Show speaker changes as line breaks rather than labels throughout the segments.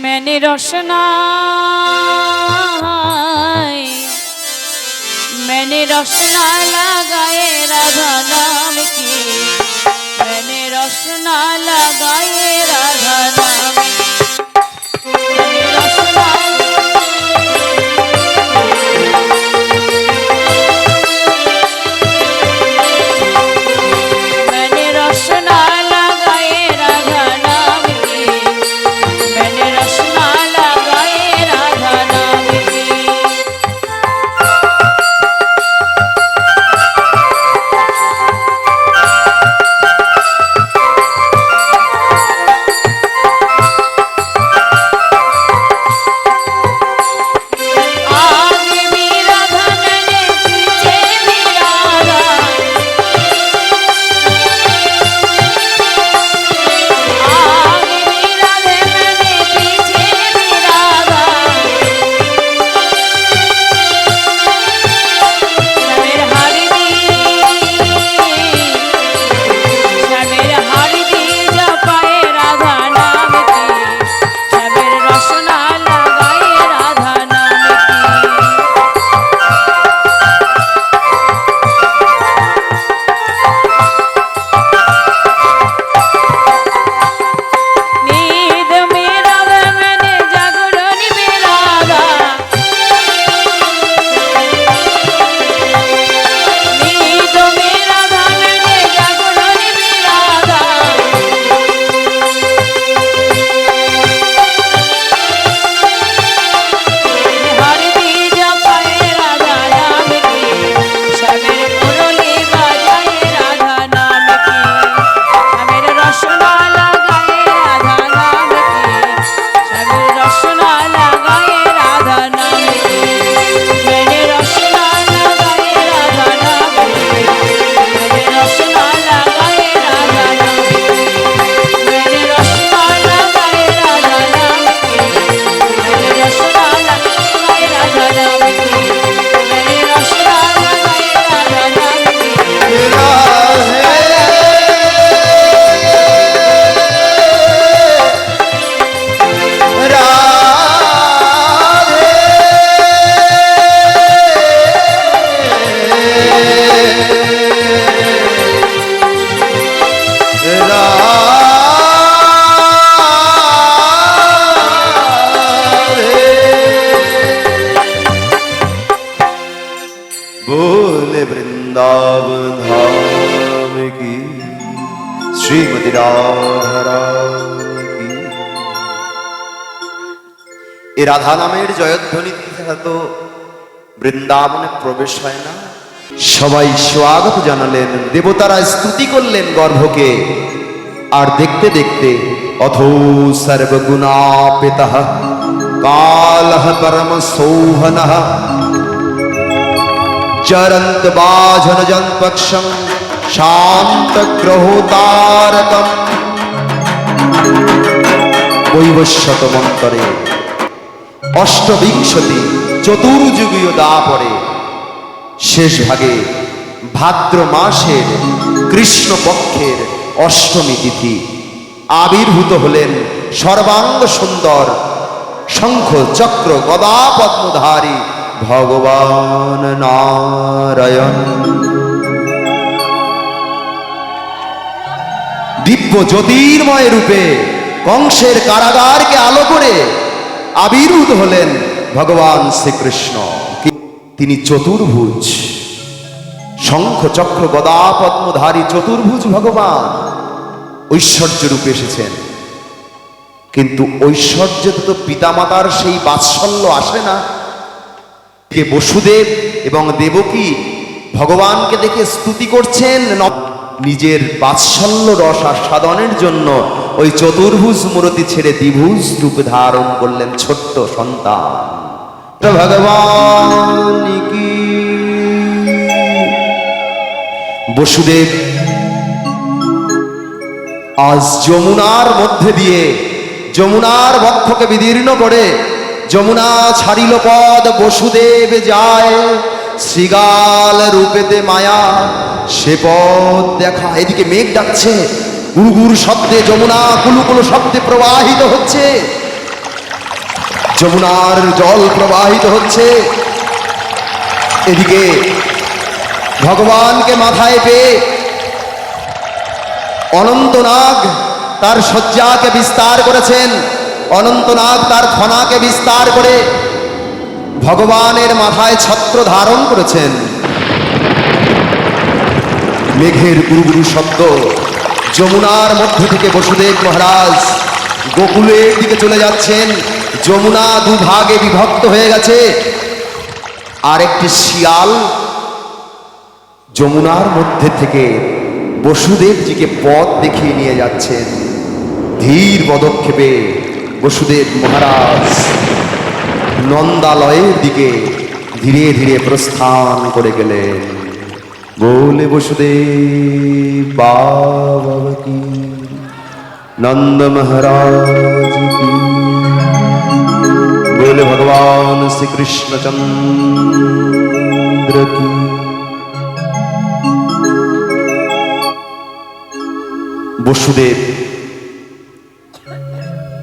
মেনে রসনা মেনে রসনা লাগায়
রাধা Thank you. শ্রীমতি এ রাধা নামের জয়ধ্বনি তো বৃন্দাবনে প্রবেশ হয় না। সবাই স্বাগত জানালেন, দেবতারা স্তুতি করলেন গর্ভকে। আর দেখতে দেখতে অথ সর্বগুণাপিত কালহ পরম সৌহন চরন্ত বাঝন জনপক্ষম পক্ষম শান্ত গ্রহোতারকম বৈবস্বত মন্তরে অষ্টবিংশতি চতুর্যুগীয় দাপরে শেষ ভাগে ভাদ্র মাসের কৃষ্ণ পক্ষের অষ্টমী তিথি। আবির্ভূত হলেন সর্বাঙ্গ সুন্দর শঙ্খ চক্র গদা পদ্মধারী ভগবান নারায়ণ। দিব্য জ্যোতির্ময় রূপে কংসের কারাগারকে আলো করে আবির্ভূত হলেন ভগবান শ্রীকৃষ্ণ। তিনি চতুর্ভুজ। শঙ্খ চক্র গদা পদ্মধারী চতুর্ভুজ ভগবান ঐশ্বর্য রূপে এসেছেন। কিন্তু ঐশ্বর্যতে তো পিতামাতার সেই বাৎসল্য আসে না। বসুদেব এবং দেবকী ভগবানকে দেখে স্তুতি করছেন নিজের বাৎসল্য রস আস্বাদনের জন্য ওই চতুর্ভুজ মূর্তি ছেড়ে দ্বিভুজ রূপ ধারণ করলেন ছোট্ট সন্তান। ভগবান বসুদেব, আজ যমুনার মধ্যে দিয়ে, যমুনার বক্ষকে বিদীর্ণ করে, যমুনা ছাড়িল পদ বসুদেব যায়। শ্রীগাল রূপেতে মায়া, সে পথ দেখা। এদিকে মেঘ ডাকছে গুরুগুর শব্দে যমুনা কুলুকুলু শব্দে প্রবাহিত হচ্ছে। যমুনার জল প্রবাহিত হচ্ছে। এদিকে ভগবানকে মাথায় পেয়ে অনন্তনাগ তার শয্যাকে বিস্তার করেছেন। অনন্তনাগ তার ফনাকে বিস্তার করে ভগবানের মাথায় ছত্র ধারণ করেছেন। মেঘের গুরুগুরু শব্দ যমুনার মধ্য থেকে বসুদেব মহারাজ গোকুলের দিকে চলে যাচ্ছেন। যমুনা দুভাগে বিভক্ত হয়ে গেছে। আর একটি শিয়াল যমুনার মধ্যে থেকে বসুদেবজিকে পথ দেখিয়ে নিয়ে যাচ্ছেন। ধীর পদক্ষেপে বসুদেব মহারাজ। নন্দালয়ের দিকে ধীরে ধীরে প্রস্থান করে গেলেন बोले वसुदेव बाबा की नंद महाराज की बोले भगवान श्री कृष्ण चंद्र की বসুদেব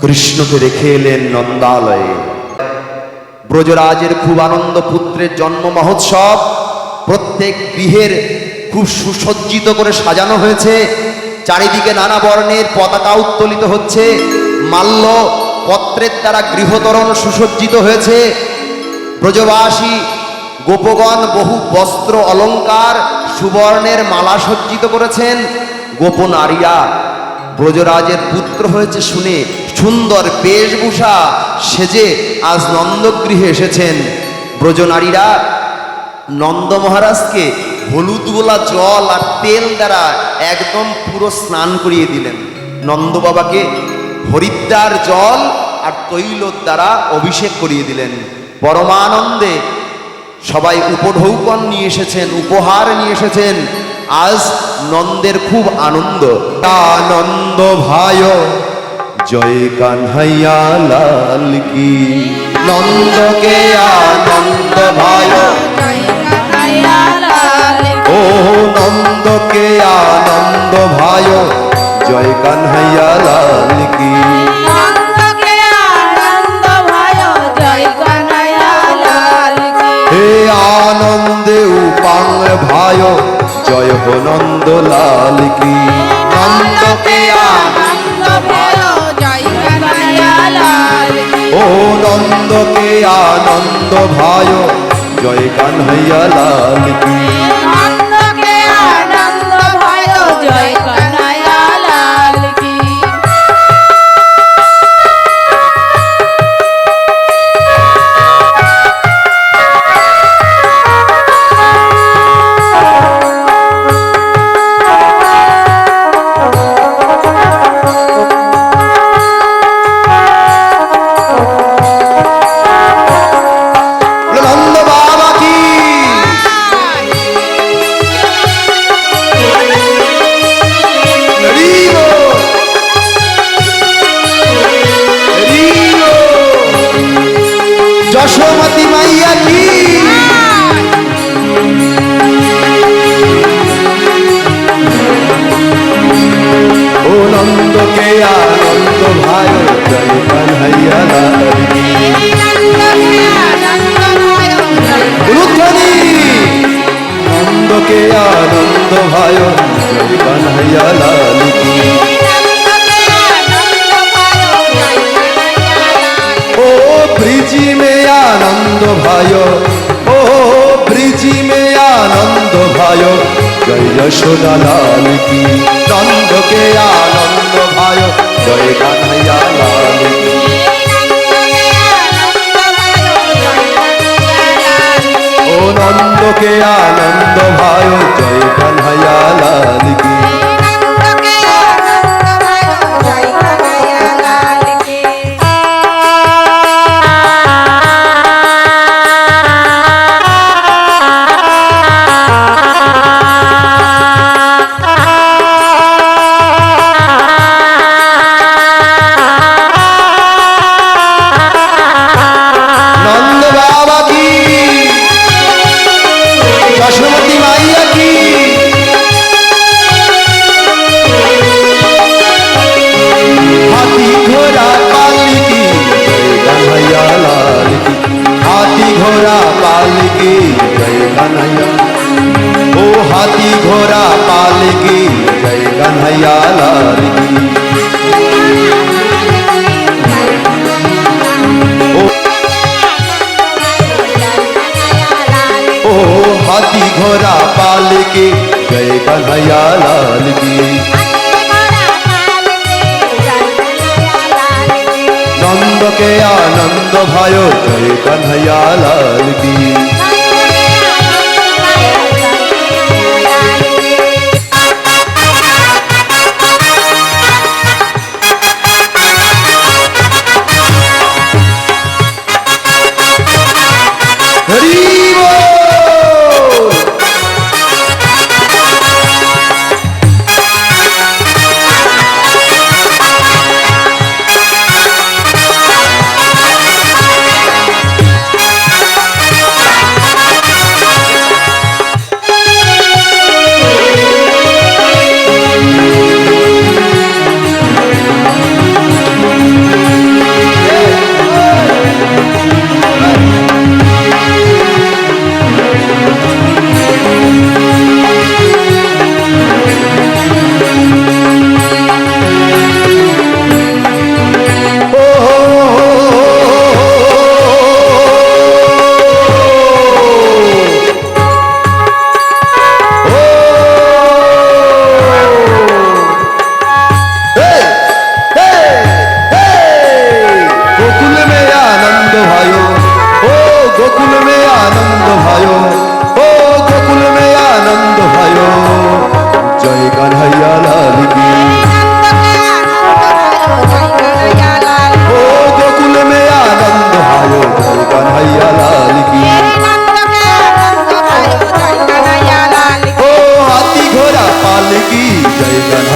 কৃষ্ণকে রেখে এলেন নন্দালয়ে ব্রজরাজের খুব আনন্দ পুত্রের জন্ম মহোৎসব প্রত্যেক গৃহের খুব সুসজ্জিত করে সাজানো হয়েছে। চারিদিকে নানা বর্ণের পতাকা উত্তোলিত হচ্ছে। মাল্য পত্রের দ্বারা গৃহতরণ সুসজ্জিত হয়েছে। ব্রজবাসী গোপগণ বহু বস্ত্র অলংকার সুবর্ণের মালা সজ্জিত করেছেন। গোপ নারীরা ব্রজরাজের পুত্র হয়েছে শুনে সুন্দর বেশভূষা সেজে আজ নন্দগৃহে এসেছেন ব্রজনারীরা। নন্দ মহারাজকে হলুদ গোলা জল আর তেল দ্বারা একদম পুরো স্নান করিয়ে দিলেন। নন্দ বাবাকে হরিদ্বার জল আর তৈল দ্বারা অভিষেক করিয়ে দিলেন। পরমানন্দে সবাই উপঢৌকন নিয়ে এসেছেন, উপহার নিয়ে এসেছেন। আজ নন্দের খুব আনন্দ। আনন্দ ভাই জয় কানহাইয়া লাল কি। নন্দকে আনন্দ ভাই। ও নন্দকে আনন্দ ভাই। জয় কানহাইয়া লাল কি। হে আনন্দে উপাং ভাই। জয় হো নন্দ লাল কি। নন্দকে আনন্দ ভাই জয় কানহাইয়া লাল কি।
জয় কি
আনন্দ লাল কি? ও ব্রিজি মে আনন্দ ভাই ও ব্রিজি মে আনন্দ ভাই জয় যশোদা লাল নন্দকে আনন্দ ভাই জয় কানহাইয়া লাল নন্দকে আনন্দ ভাই লাল
গে নন্দকে আনন্দ ভায় জয় কানহাইয়া লাল
গী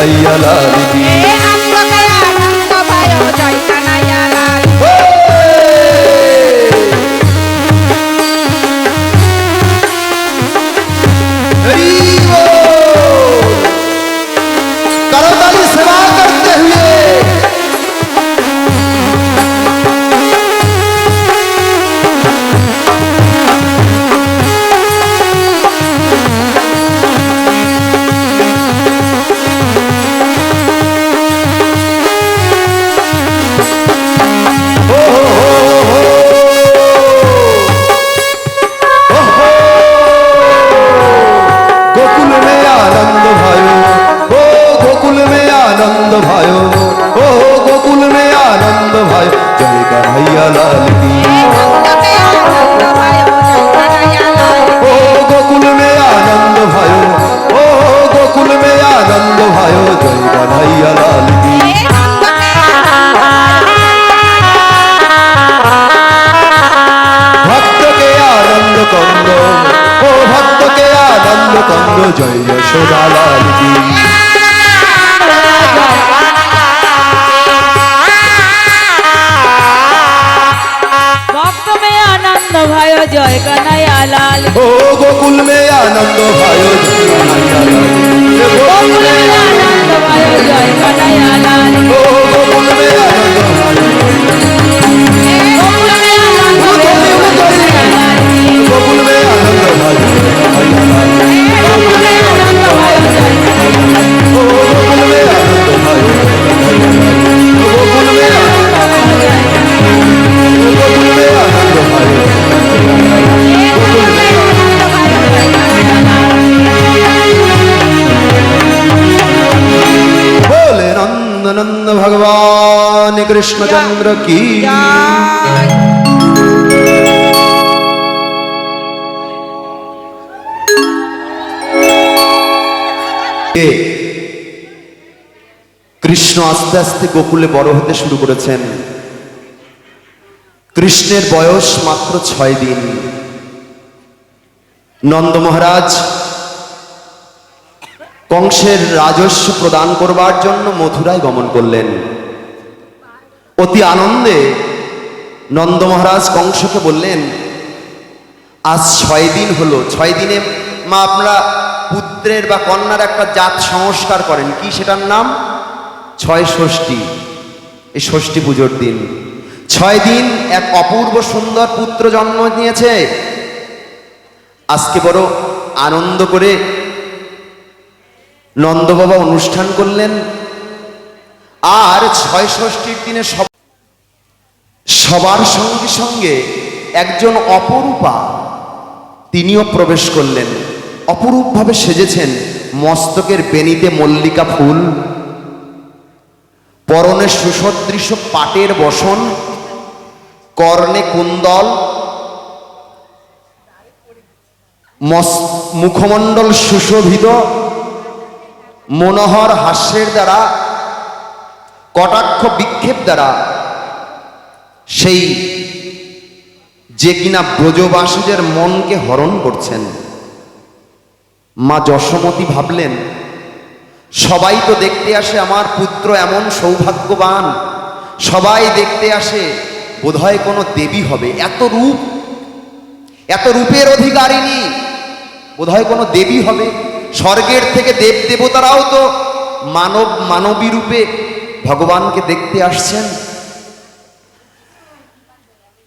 అయ్యలాది ও ভক্তকে আনন্দ কন্দ জয় যশোদা লাল ও গোকুল মে
আনন্দ ভাই জয় কানাইয়া লাল
গোকুল মে আনন্দ ভাই জয় ও কৃষ্ণচন্দ্র কি? কৃষ্ণ আস্তে আস্তে গোকুলে বড় হতে শুরু করেছেন। কৃষ্ণের বয়স মাত্র ছয় দিন। নন্দ মহারাজ, কংসের রাজস্ব প্রদান করবার জন্য মথুরায় গমন করলেন। অতি আনন্দে নন্দ মহারাজ কংসকে বললেন, আজ ছয় দিন হলো। ছয় দিনে মা আপনারা পুত্রের বা কন্যার একটা জাত সংস্কার করেন। কি সেটার নাম? ছয় ষষ্ঠী। এই ষষ্ঠী পুজোর দিন। ছয় দিন এক অপূর্ব সুন্দর পুত্র জন্ম নিয়েছে। আজকে বড় আনন্দ করে নন্দবাবা অনুষ্ঠান করলেন। আর ছয় ষষ্ঠীর দিনে সব সবার সঙ্গে সঙ্গে একজন অপরূপা তিনিও প্রবেশ করলেন। অপরূপভাবে সেজেছেন মস্তকের বেনিতে মল্লিকা ফুল, পরনে সুসদৃশ পাটের বসন, কর্ণে কুন্দল মুখমণ্ডল সুশোভিত, মনোহর হাস্যের দ্বারা, কটাক্ষ বিক্ষেপ দ্বারা সেই যে কিনা ব্রজবাসীদের মনকে হরণ করছেন। মা যশোমতী ভাবলেন, সবাই তো দেখতে আসে আমার পুত্র এমন সৌভাগ্যবান। সবাই দেখতে আসে, বোধহয় কোনো দেবী হবে। এত রূপ, এত রূপের অধিকারিণী, বোধহয় কোনো দেবী হবে। স্বর্গের থেকে দেব দেবতারাও তো মানব মানবী রূপে ভগবানকে দেখতে আসছেন।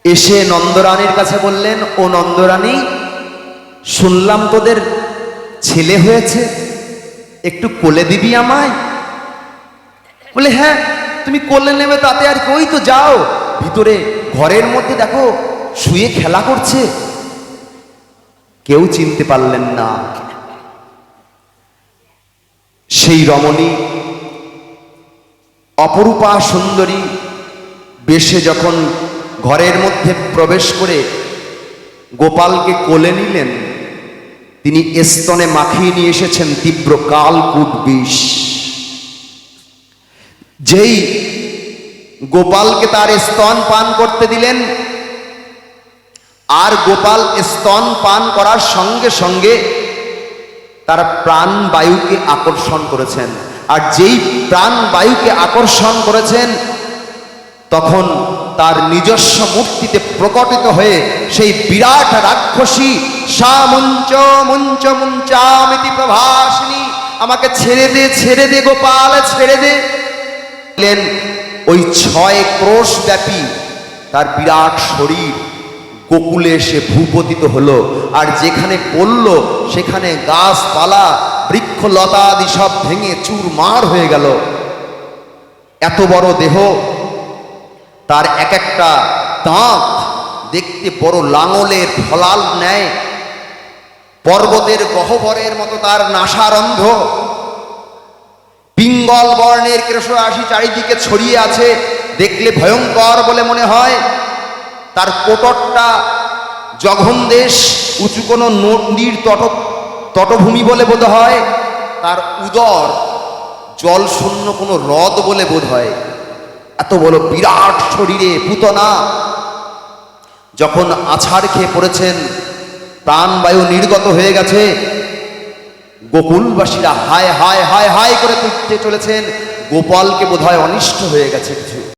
এসে নন্দরানীর কাছে বললেন, ও নন্দরানী, শুনলাম তোদের ছেলে হয়েছে। একটু কোলে দিবি আমায়? বলে হ্যাঁ তুমি কোলে নেবে তাতে আর কই তো যাও, ভিতরে ঘরের মধ্যে দেখো, শুয়ে খেলা করছে। কেউ চিনতে পারলেন না। সেই রমণী অপরূপা সুন্দরী বেশে যখন ঘরের মধ্যে প্রবেশ করে গোপালকে কোলে নিলেন। তিনি স্তনে মাখিয়ে নিয়ে এসেছেন তীব্র কালকূট বিষ। যেই গোপালকে তার স্তন পান করতে দিলেন, আর গোপাল স্তন পান করার সঙ্গে সঙ্গে তার প্রাণ বায়ুকে আকর্ষণ করেছেন। আর যেই প্রাণ বায়ুকে আকর্ষণ করেছেন, তখন তার নিজস্ব মূর্তিতে প্রকটিত হয়ে সেই বিরাট রাক্ষসী, সা মুঞ্চ মুঞ্চ, মুঞ্চামিতি প্রভাসিনী, আমাকে ছেড়ে দে ছেড়ে দে গোপাল, ছেড়ে দে। ওই ছয় ক্রোশ ব্যাপী তার বিরাট শরীর গোকুলে সে ভূপতিত হলো, আর যেখানে পড়ল সেখানে গাছপালা, বৃক্ষলতা আদি সব ভেঙে চুরমার হয়ে গেল। এত বড় দেহ তার এক একটা দাঁত দেখতে বড় লাঙলের ফলাল নেয়। পর্বতের গহ্বরের মতো তার নাসারন্ধ। পিঙ্গল বর্ণের কেশরাশি চারিদিকে ছড়িয়ে আছে, দেখলে ভয়ঙ্কর বলে মনে হয়। তার কোটরটা জঘন দেশ উঁচু কোনো নদীর তট, তটভূমি বলে বোধ হয়। তার উদর জল শূন্য কোনো হ্রদ বলে বোধ হয়। এত বড় বিরাট শরীরে পুতনা। যখন আছাড় খেয়ে পড়েছেন, প্রাণবায়ু নির্গত হয়ে গেছে। গোকুলবাসীরা হায় হায় হায় হায় করে তুলতে চলেছেন। গোপালকে বোধহয় অনিষ্ট হয়ে গেছে কিছু।